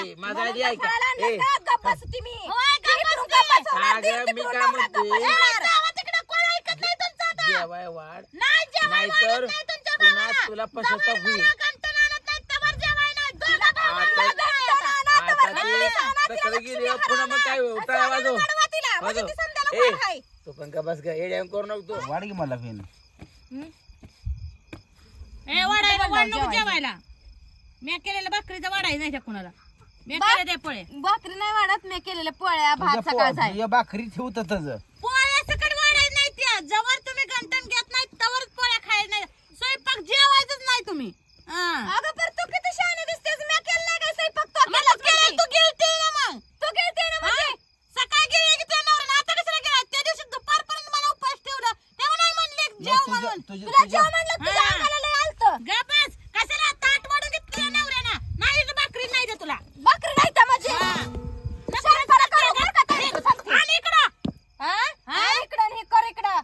आधी ए. बसते मी. अगं, काय म्हणते? जेवाय वाढ. जेवाय नाहीतर पुन्हा. तुला पश्चाताप होईल. आता- ती सकाळी गेली. पुन्हा मग काय सावनाला वाजव. वाढवा तिला, म्हणजे वाजव. ती समजायला ए. तू पण का बस ग. येड्या करू नको तू. वाढ की मला फेन ए, वाढायला वाढ नको जेवायचं. जेवायला. मी केलेलं भाकरीचा वाढाय नाही त्या कुणाला. पोळे भाकरी नाही वाढत मी केलेल्या पोळ्या भात सकाळचा आहे तुझ्या भाकरी ठेवत पोळ्या सकट वाढायच नाही त्या. जवळ तुम्ही गंटन घेत नाही तवर पोळ्या खायला नाही. स्वयंपाक जेवायचंच नाही तुम्ही. हा. अगं पण तू किती शहाणी दिसतेस. मी केलं नाही काय स्वयंपाक? तो मग केलाच केलं म्हणते. तू गिळते ना मग. तू ना? म्हणजे? सकाळी की तुझ्या नवऱ्यानं आता कशाला गेला? त्या दिवशी दुपारपर्यंत मला उपास ठेवलं. तेव्हा नाही म्हणले जेव म्हणून. तुला जेव म्हणलं तुझ्या. अंगाला लय आलतं. ग बस. कशाला ताट वाढून घेतलं नवऱ्यानं? नाही तुला. भाकरी नाही तर म्हणजे हा. शहाणपणा करू बरं का ताई, तू सांगते. आणि इकडं हा? हा, इकडं आणि हे कर इकडं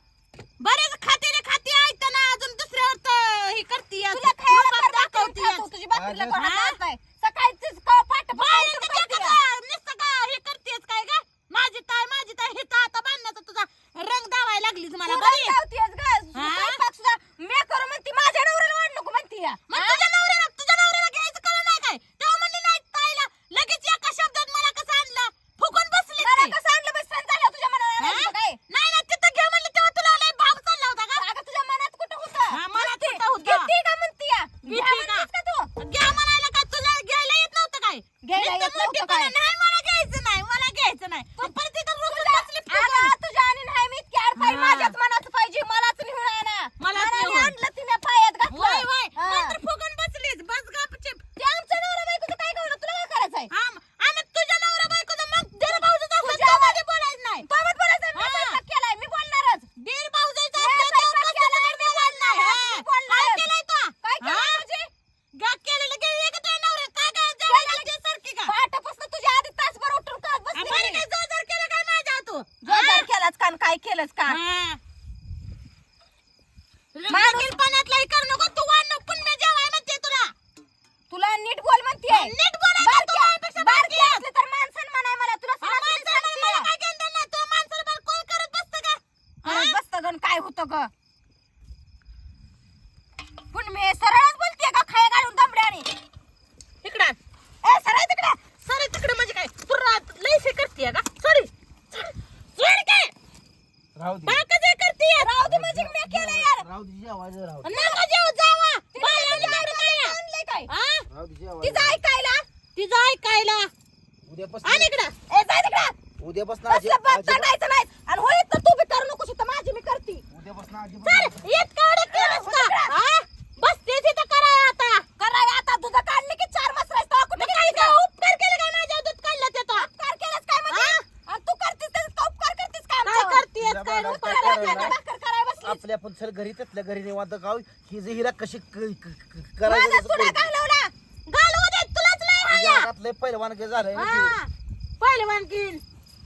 बरेच खाते रे खाते ऐकताना अजून दुसऱ्यावर तर हे करते तुला खायला कर भाकरी दाखवते खातो, तुझी भाकरीला अगं. कोणाला हा? त्रास नाही. सकाळचीच क- पाठ बाहेर पसरून तर करते काय या. का? नुसतं का हे करतेस काय का माझी ताय माझी ताय हे तर आता बांधण्याचा तुझा रंग दावायला लागलीच मला तू बरी रंग लावतेस गं. हा? स्वयंपाक सुद्धा मी करू म्हणते माझ्या नवऱ्याला वाढ नको म्हणते या. मग तुझ्या नवऱ्याला तुझ्या नवऱ्याला घ्यायचं कळलं नाही काय तेव्हा म्हणली नाही ताईला लगेच एका शब्दात मला कसं आणलं फुकून बसली मला कसं आणलं बस सण झालं तुझ्या मनाला नाही काय नाही ना तिथं घे म्हणली तेव्हा तुला लय भाव चालला होता का अगं तुझ्या मनात कुठं होतं हा, मनात किती- कुठं होतं? किती का म्हणते या? किती घ्या का? म्हणतेस का तू घ्या म्हणायला का तुला घ्यायला येत नव्हतं काय घ्यायला येत नव्हतं काय? नाही मला घ्यायचं नाही मला घ्यायचं नाही परत इथं रुसून बसली फुगून. अगं तुझ्या आणि नाही मी इतकी आडपाई हा. माझ्याच मनाचं पाहिजे मलाच निघून आणा मलाच मनाने निहुन. आणलं तिने पायात घातलं होय होय हा. नंतर फुगून बसलीस बस गपचिप ते आमचं नवरा बायकोचं काय करू तुला काय करायचंय आम- आम्ही तुझ्या नवरा बायकोचं मग दीर भाऊजचं असलं तुझ्या तर मध्ये बोलायचं नाही बाबत बोलायचं मी हा. स्वयंपाक केलाय मी बोलणारच दीर भाऊजाचं मी असलं तर स्वयंपाक कसं केलाय, तर मी बोलणार. हा. मी बोलणार. काय केलंय तो? काय केलं हा? म्हणजे गा केलेलं गेली का तुझ्या नवऱ्यात? काय काय जेवायला घालते सारखी का? पहाटेपासून तुझ्या आधी तासभर उठून करत आ, बसली बरं मी. काय जोरदार केलं काय जोरदार केलाच कान काय केलंच का हा. लगीनपणातलं हे करू नको, तू वाढ नको, पण मी जेवाय म्हणते तुला. तुला नीट बोल म्हणते नीट बोलायचं तू माझ्यापेक्षा बारकी. असली तर माणसं म्हणाय मला तुला हा, सणासुदी माणसाला काय घेणं देणं नाही. तू माणसाला बरं कोण करत बसतं का? करत बसतं गं, काय होतं ग पण मी सरळच बोलते का खाय घालून दमड्याने इकडं आण. ए सरळ तिकडे सॉरी तिकडे म्हणजे काय तू रात लई से करतीये का सॉरी सॉरी काय राहू दे. बाका जे करतीये राहू दे म्हणजे मी केलं यार. राहू दे जेवायचं राहू दे. नका जेव जावा. तिने बाहेर तुझ्या निघालं आईला नाही. आणलंय काय? हा? राहू दे जेवायचं तिचं ऐकायला? तिचं ऐकायला? उद्यापासून आणि इकडं. ए जाय तिकडे उद्यापासून आजी तसलं नाही. आणि होय तर तू बी करू नकोस इथं माझी मी करती. उद्यापासून आजी चल इतकं एवढं केलंस का हा? सर घरी त्यातल्या घरी निवांत गाव ही जी हिरा कशी क- क- क- करायचं माझा चुना. घालवला दे तुलाच हाया. पहिलवान काय झालंय ना ते. हा. पहिलवान कीन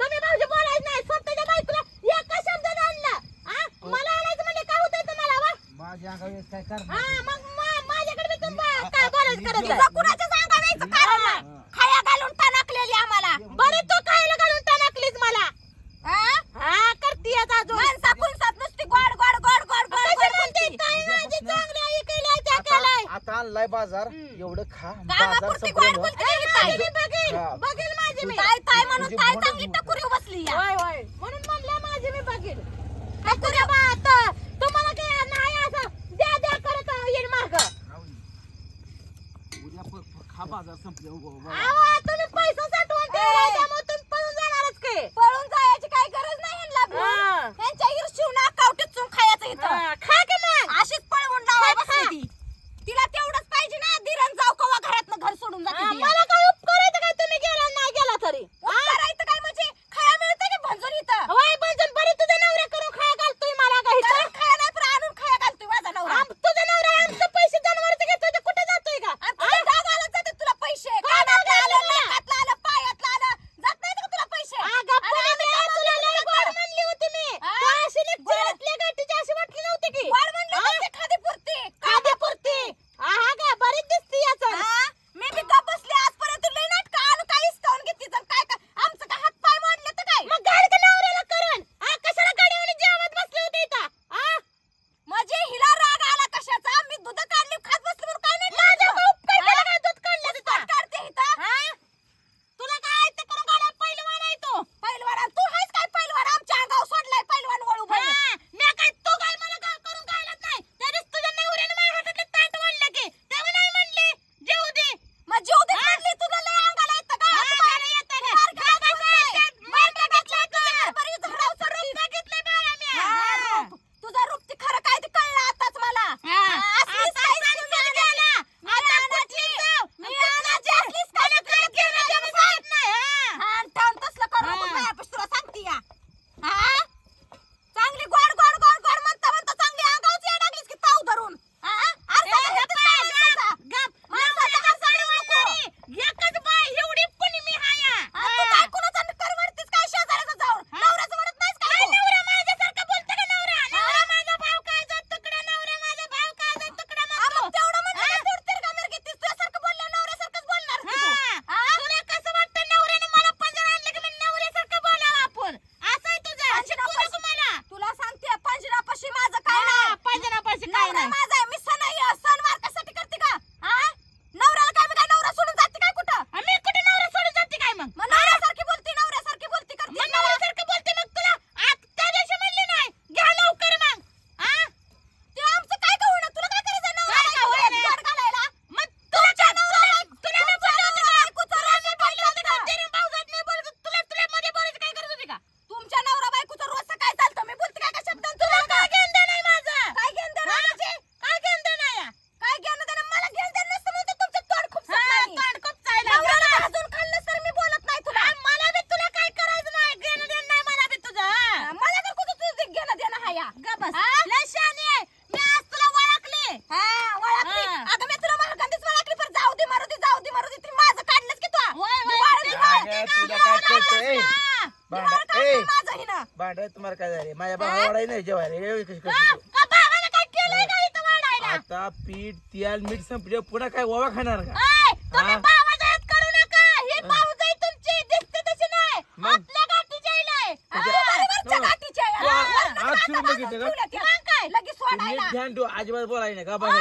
तुम्ही भाऊजी बोलायचं नाही स्वतःच्या बायकोला एका शब्दाने आणलं हा? मला आणायचं म्हणजे काय होतंय तुम्हाला वा? माझ्या अंगावर येत काय हा, मग मा- माझ्याकडे बी तुम्ही बा- काय बोलायचं करत नाही. कुणाच्या सांगा द्यायचं कारण नाही. खाया घालून टणकलेली आम्हाला बरं तू खायला घालून टाकलीस मला हा? हा करतीयच अजून माणसा कुणसात नुसती गोड गोड गोड गोड गोड कशी गोड म्हणते बोलती. ताई माझी चांगली आई केली त्या केलाय आता आता आणलाय बाजार. एवढं खा बाजार कामापुरती बोलते बघेल हा. बघेल माझी मी ताई ताई म्हणून तुझी ताई बोट- चांगली टकुरी बसली या. होय होय ए. माझं हिनं. भांडाय तुम्हाला काय झाले? माझ्या भावा वाढाय नाही जेवायला. ए, कशी-? कशी- काय आता पीठ तेल मीठ संपले पुन्हा काय ओवा खाणार का? हा? मग? तू. आज बघितलं का? काय? नीट. ध्यान ठेव अजिबात बोलाय नाही गावा हा,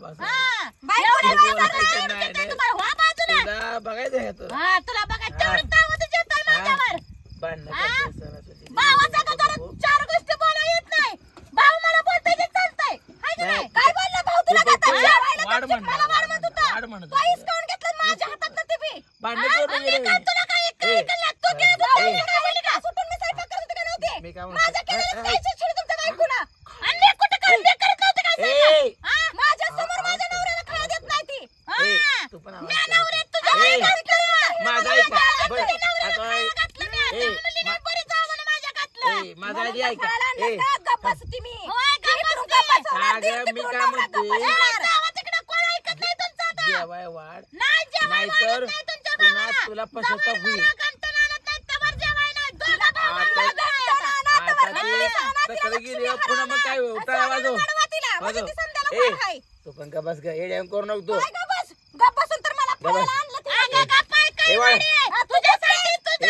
खायचं. खायचं. एवढं हा. एवढं नाही ध्यानात बोलायचं. ठेवा, नाही, म्हणजे. तुम्हाला व्हा बाजूला. तुला बघायचं आहे का हा, तुला बघा तेवढं तावतच येतंय माझ्यावर. भांडणं हा? करते सणासुदी. भावाचा का जरा चार गोष्टी बोला येत नाही भाऊ मला बोलतोय ते चालतंय हाय की नाही. नाही? काय बोलला भाऊ तुला तू बोलतोय. जेवायला वाढ तुमची म्हणणार, मला वाढ म्हणत होता. वाढ म्हणत तू होता. घेतलं माझ्या हातात ते बी. भांडणं हा? करू आणि नये. काय तुला काय इतकं ए? तू ए, केलं. काय बोलली का? सुटून मी स्वयंपाक करत होते का नव्हते? मी काय म्हणतो? माझ्या केलेलं ए. काय शिक्षण तुमच्या बायकोला? आता. आता ती वरती जाणार, तिला सकाळी लक्ष्मी गेली पुन्हा मग काय. उठायला वाजव. वाजवा तिला, म्हणजे ए. तू पण का बस ग. येड्या करू नको तू काय गप्प बस? गप्प बसून तर मला गप्प बस. पळायला आणलं तिला. अगं, गप्प आहे, काय ए, वाढ. वाढी आहे? तुझ्यासाठी तुझं